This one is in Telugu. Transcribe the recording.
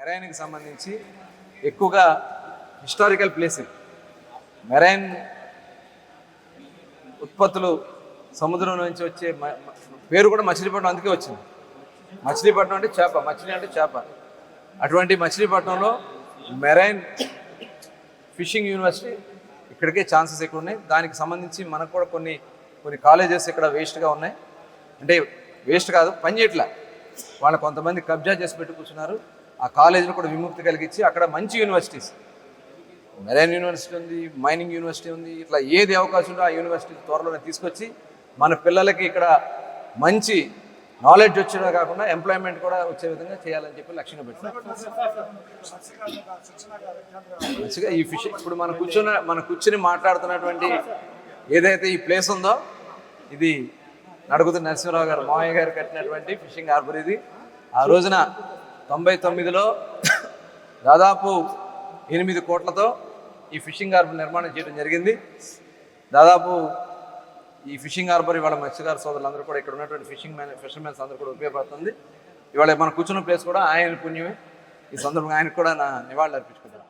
మెరైన్కి సంబంధించి ఎక్కువగా హిస్టారికల్ ప్లేస్ మెరైన్ ఉత్పత్తులు సముద్రం నుంచి వచ్చే పేరు కూడా మచిలీపట్నం అందుకే వచ్చింది. మచిలీపట్నం అంటే చేప మచిలీ అంటే చేప. అటువంటి మచిలీపట్నంలో మెరైన్ ఫిషింగ్ యూనివర్సిటీ ఇక్కడికే ఛాన్సెస్ ఎక్కువ ఉన్నాయి. దానికి సంబంధించి మనకు కూడా కొన్ని కొన్ని కాలేజెస్ ఇక్కడ వేస్ట్గా ఉన్నాయి. అంటే వేస్ట్ కాదు పని చేయట్లా. వాళ్ళు కొంతమంది కబ్జా చేసి పెట్టి కూర్చున్నారు. ఆ కాలేజీలో కూడా విముక్తి కలిగించి అక్కడ మంచి యూనివర్సిటీస్ మెరైన్ యూనివర్సిటీ ఉంది మైనింగ్ యూనివర్సిటీ ఉంది ఇట్లా ఏది అవకాశం ఉందో ఆ యూనివర్సిటీ త్వరలోనే తీసుకొచ్చి మన పిల్లలకి ఇక్కడ మంచి నాలెడ్జ్ వచ్చేలా కాకుండా ఎంప్లాయ్మెంట్ కూడా వచ్చే విధంగా చేయాలని చెప్పి లక్ష్యంగా పెట్టారు మంచిగా ఈ ఫిష్ ఇప్పుడు మనం కూర్చున్న మన కూర్చుని మాట్లాడుతున్నటువంటి ఏదైతే ఈ ప్లేస్ ఉందో ఇది నడుగుతున్న నరసింహరావు గారు మావయ్య గారు కట్టినటువంటి ఫిషింగ్ హార్బర్ ఇది. ఆ రోజున తొంభై తొమ్మిదిలో దాదాపు ఎనిమిది కోట్లతో ఈ ఫిషింగ్ హార్బర్ నిర్మాణం చేయడం జరిగింది. దాదాపు ఈ ఫిషింగ్ హార్బర్ ఇవాళ మత్స్యకార సోదరులందరూ కూడా ఇక్కడ ఉన్నటువంటి ఫిషింగ్ మ్యాన్ ఫిషర్మెన్స్ అందరూ కూడా ఉపయోగపడుతుంది. ఇవాళ మనం కూర్చున్న ప్లేస్ కూడా ఆయన పుణ్యమే. ఈ సందర్భంగా ఆయనకు కూడా నా నివాళులు అర్పించుకుంటాను